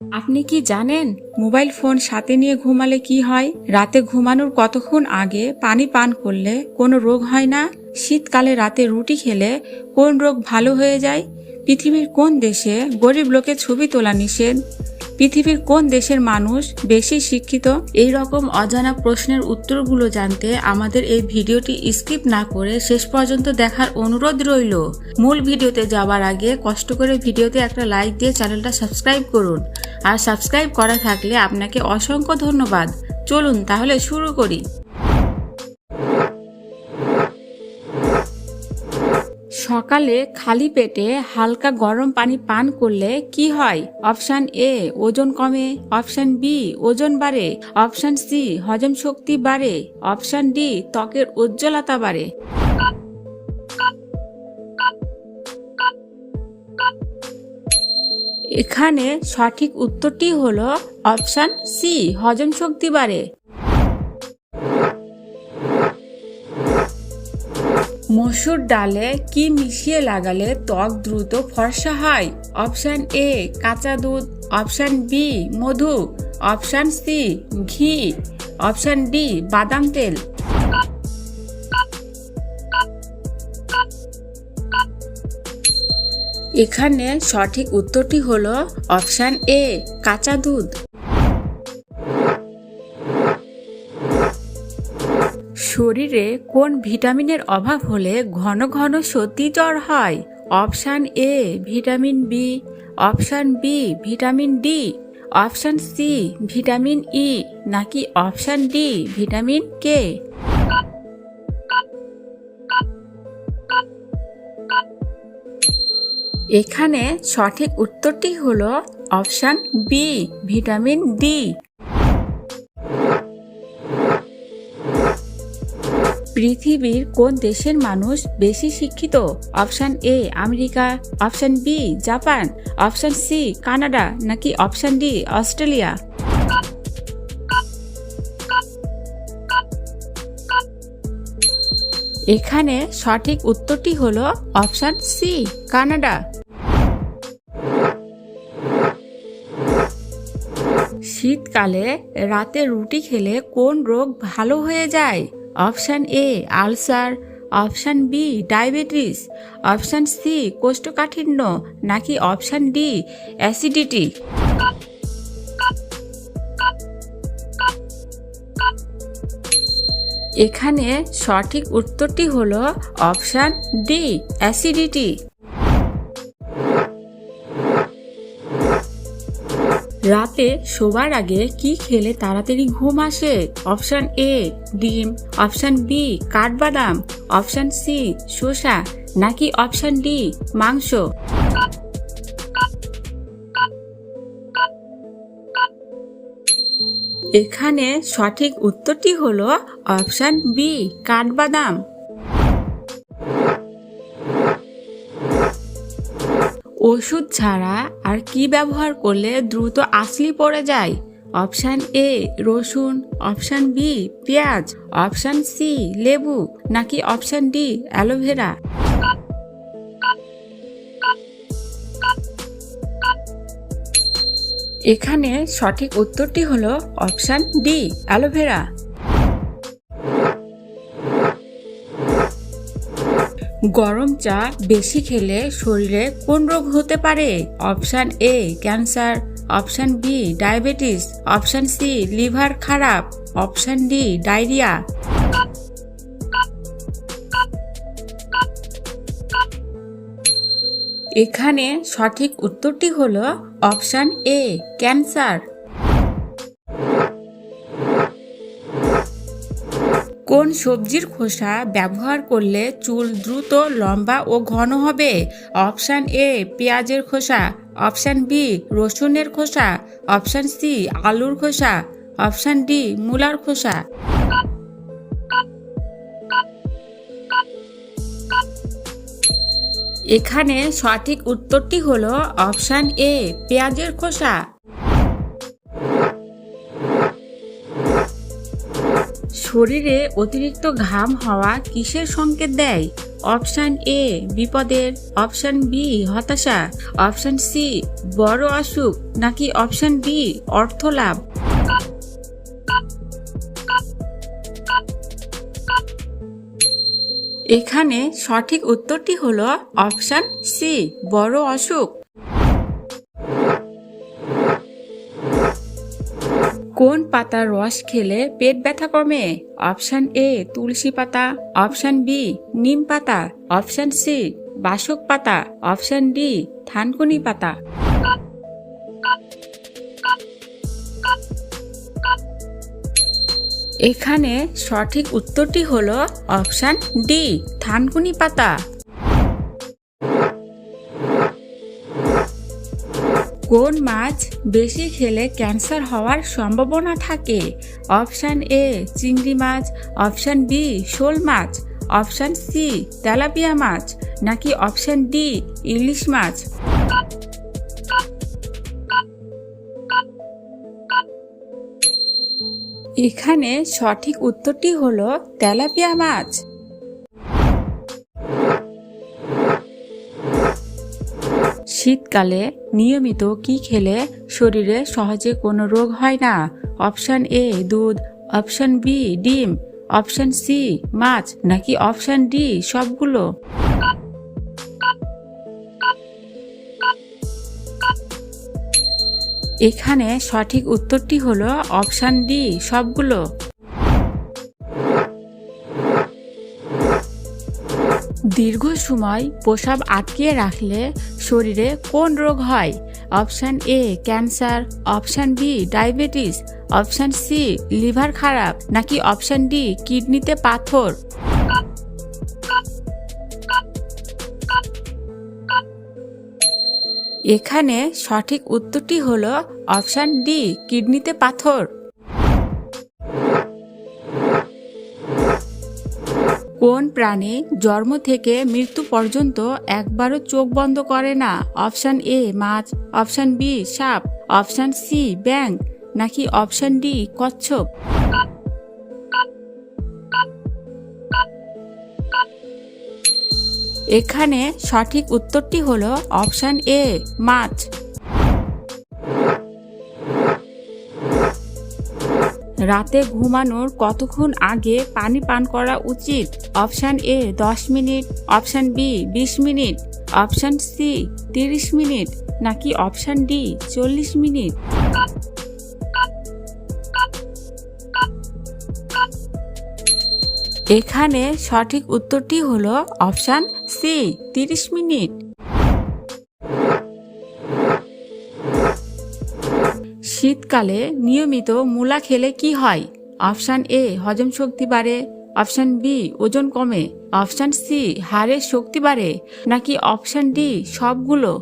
আপনি কি জানেন, মোবাইল ফোন সাথে নিয়ে ঘুমালে কি হয়? রাতে ঘুমানোর কতক্ষণ আগে পানি পান করলে কোনো রোগ হয় না? শীতকালে রাতে রুটি খেলে কোন রোগ ভালো হয়ে যায়? পৃথিবীর কোন দেশে গরিব লোকের ছবি তোলা নিষেধ? পৃথিবীর কোন দেশের মানুষ বেশি শিক্ষিত? এই রকম অজানা প্রশ্নের উত্তরগুলো জানতে আমাদের এই ভিডিওটি স্কিপ না করে শেষ পর্যন্ত দেখার অনুরোধ রইল। মূল ভিডিওতে যাওয়ার আগে কষ্ট করে ভিডিওতে একটা লাইক দিয়ে চ্যানেলটা সাবস্ক্রাইব করুন। আর সাবস্ক্রাইব করা থাকলে আপনাকে অসংখ্য ধন্যবাদ। চলুন তাহলে শুরু করি। সকালে খালি পেটে হালকা গরম পানি পান করলে কি হয়? অপশান এ, ওজন কমে। অপশান বি, ওজন বাড়ে। অপশান সি, হজম শক্তি বাড়ে। অপশান ডি, ত্বকের উজ্জ্বলতা বাড়ে। এখানে সঠিক উত্তরটি হলো অপশান সি, হজম শক্তি বাড়ে। মসুর ডালে কি মিশিয়ে লাগালে ত্বক দ্রুত ফর্সা হয়? অপশান এ কাঁচা দুধ। অপশান বি মধু। অপশান সি ঘি। অপশান ডি বাদাম তেল। এখানে সঠিক উত্তরটি হলো অপশান এ কাঁচা দুধ। শরীরে কোন ভিটামিনের অভাব হলে ঘন ঘন সত্যি জ্বর হয়? Option A, vitamin B. Option B, vitamin D. Option C, vitamin E. নাকি অপশান ডি, ভিটামিন কে? এখানে সঠিক উত্তরটি হলো অপশান বি, ভিটামিন ডি। পৃথিবীর কোন দেশের মানুষ বেশি শিক্ষিত? Option A, America. Option B, Japan. Option C, Canada. নাকি অপশান ডি, অস্ট্রেলিয়া? এখানে সঠিক উত্তরটি হলো অপশান সি, কানাডা। শীতকালে রাতে রুটি খেলে কোন রোগ ভালো হয়ে যায়? Option A, ulcer. Option B, diabetes. Option C, কোষ্ঠকাঠিন্য, নাকি অপশান ডি, অ্যাসিডিটি? এখানে সঠিক উত্তরটি হলো অপশান ডি, অ্যাসিডিটি। রাতে শোবার আগে কি খেলে তাড়াতাড়ি ঘুম আসে? অপশন এ, ডিম। অপশন বি, কাঠবাদাম। অপশন সি, শসা। নাকি অপশন ডি, মাংস? এখানে সঠিক উত্তরটি হলো অপশন বি, কাঠবাদাম। ওষুধ ছাড়া আর কি ব্যবহার করলে দ্রুত আসলি পড়ে যায়? অপশান এ, রসুন, অপশান বি, পেঁয়াজ, অপশান সি, লেবু, নাকি অপশান ডি, অ্যালোভেরা? এখানে সঠিক উত্তরটি হলো অপশান ডি, অ্যালোভেরা। গরম চা বেশি খেলে শরীরে কোন রোগ হতে পারে? Option A, cancer. Option B, diabetes. Option C, liver খারাপ। Option D, diarrhoea. এখানে সঠিক উত্তরটি হলো অপশান এ, ক্যান্সার। কোন সবজির খোসা ব্যবহার করলে চুল দ্রুত লম্বা ও ঘন হবে? অপশান এ, পেঁয়াজের খোসা। অপশান বি, রসুনের খোসা। অপশান সি, আলুর খোসা। অপশান ডি, মূলার খোসা। এখানে সঠিক উত্তরটি হলো অপশান এ, পেঁয়াজের খোসা। শরীরে অতিরিক্ত ঘাম হওয়া কিসের সংকেত দেয়? অপশান এ, বিপদের। অপশান বি, হতাশা। অপশান সি, বড় অসুখ নাকি অপশান বি অর্থ লাভ এখানে সঠিক উত্তরটি হলো অপশান সি, বড় অসুখ। কোন পাতার রস খেলে পেট ব্যথা কমে? অপশান এ তুলসী পাতা। অপশান বি নিম পাতা। অপশান সি বাসক পাতা। অপশান ডি থানকুনি পাতা। এখানে সঠিক উত্তরটি হলো অপশান ডি থানকুনি পাতা। কোন মাছ বেশি খেলে ক্যান্সার হওয়ার সম্ভাবনা থাকে? অপশান এ, চিংড়ি মাছ। অপশান বি, শোল মাছ। অপশান সি, তেলাপিয়া মাছ। নাকি অপশান ডি, ইলিশ মাছ? এখানে সঠিক উত্তরটি হলো তেলাপিয়া মাছ। শীতকালে নিয়মিত কি খেলে শরীরে সহজে কোনো রোগ হয় না? অপশান এ, দুধ, অপশান বি, ডিম, অপশান সি, মাছ, নাকি অপশান ডি, সবগুলো? এখানে সঠিক উত্তরটি হলো অপশান ডি, সবগুলো। দীর্ঘ সময় প্রসাব আটকিয়ে রাখলে শরীরে কোন রোগ হয়? Option A cancer. Option B diabetes. Option C liver খারাপ। নাকি অপশান ডি কিডনিতে পাথর? এখানে সঠিক উত্তরটি হলো অপশান ডি কিডনিতে পাথর। কোন প্রাণী জন্ম থেকে মৃত্যু পর্যন্ত একবারও চোখ বন্ধ করে না? অপশান এ মাছ। অপশান বি সাপ। অপশান সি ব্যাং নাকি অপশান ডি কচ্ছপ? এখানে সঠিক উত্তরটি হলো অপশান এ মাছ। রাতে ঘুমানোর কতক্ষণ আগে পানি পান করা উচিত? অপশান এ, দশ মিনিট। অপশান বি, বিশ মিনিট। অপশান সি, তিরিশ মিনিট। নাকি অপশান ডি, চল্লিশ মিনিট? এখানে সঠিক উত্তরটি হলো অপশান সি, তিরিশ মিনিট। শীতকালে নিয়মিত মূলা খেলে কি হয়? অপশান এ হজম শক্তি বাড়ে। অপশান বি ওজন কমে। অপশান সি হাড়ের শক্তি বাড়ে। নাকি অপশান ডি সবগুলো?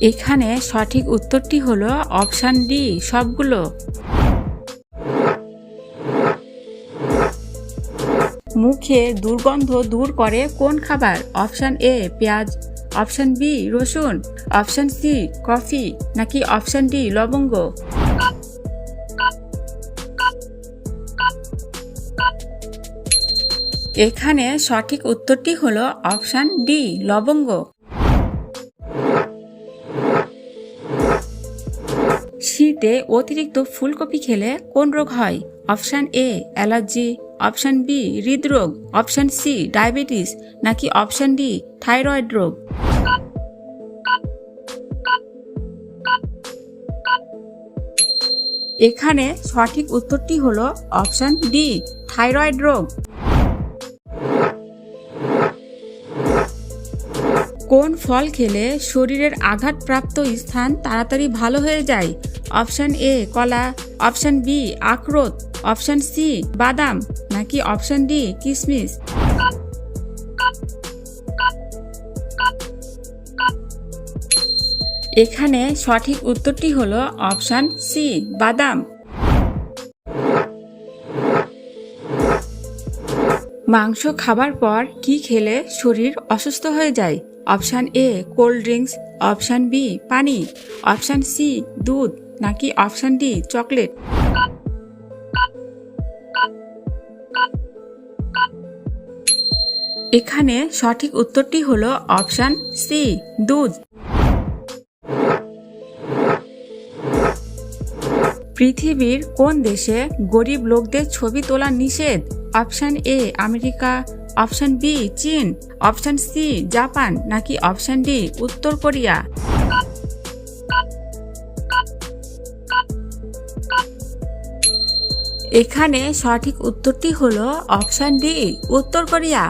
এখানে সঠিক উত্তরটি হলো অপশান ডি সবগুলো। মুখের দুর্গন্ধ দূর করে কোন খাবার? অপশান এ পেঁয়াজ। অপশান বি রসুন। Option C coffee. নাকি অপশান ডি লবঙ্গ? এখানে সঠিক উত্তরটি হলো অপশান ডি লবঙ্গ। শীতে অতিরিক্ত ফুলকপি খেলে কোন রোগ হয়? Option A allergy. Option B হৃদরোগ। Option C diabetes. নাকি অপশান ডি থাইরয়েড রোগ? এখানে সঠিক উত্তরটি হলো অপশান ডি থাইরয়েড রোগ। কোন ফল খেলে শরীরের আঘাতপ্রাপ্ত স্থান তাড়াতাড়ি ভালো হয়ে যায়? অপশান এ, কলা। অপশান বি, আখরোট। অপশান সি, বাদাম। নাকি অপশান ডি কিশমিশ এখানে সঠিক উত্তরটি হলো অপশান সি, বাদাম। মাংস খাবার পর কি খেলে শরীর অসুস্থ হয়ে যায়? Option A cold drinks, option B পানি, অপশান সি দুধ, নাকি অপশান ডি চকলেট? এখানে সঠিক উত্তরটি হলো অপশান সি, দুধ। পৃথিবীর কোন দেশে গরিব লোকদের ছবি তোলা নিষেধ? Option A America option B, চীন, অপশন সি, জাপান, নাকি অপশন ডি, উত্তর কোরিয়া? এখানে সঠিক উত্তরটি হলো অপশন ডি, উত্তর কোরিয়া।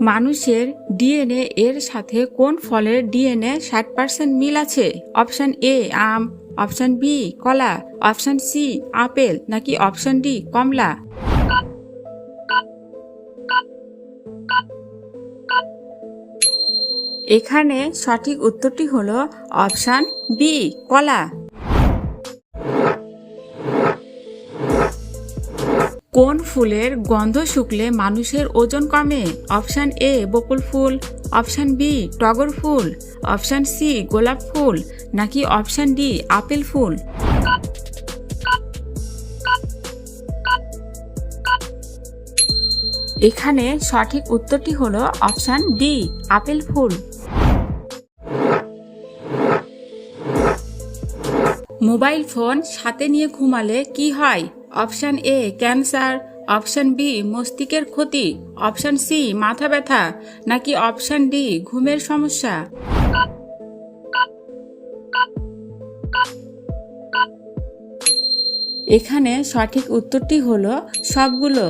মানুষের ডিএনএ এর সাথে কোন ফলের ডিএনএ ষাট পার্সেন্ট মিল আছে? অপশন এ, আম অপশন বি, কলা। Option C, apple. নাকি অপশন ডি, কমলা? এখানে সঠিক উত্তরটি হলো অপশন বি, কলা। কোন ফুলের গন্ধ শুকলে মানুষের ওজন কমে? অপশন এ, বকুল ফুল। অপশন বি, টগর ফুল। অপশান সি, গোলাপ ফুল। নাকি অপশান ডি, আপেল ফুল? এখানে সঠিক উত্তরটি হলো অপশান ডি, আপেল ফুল। মোবাইল ফোন সাথে নিয়ে ঘুমালে কি হয়? Option A, cancer. Option B, মস্তিষ্কের ক্ষতি। অপশন সি, মাথা ব্যথা, নাকি অপশন ডি, ঘুমের সমস্যা? এখানে সঠিক উত্তরটি হলো সবগুলো।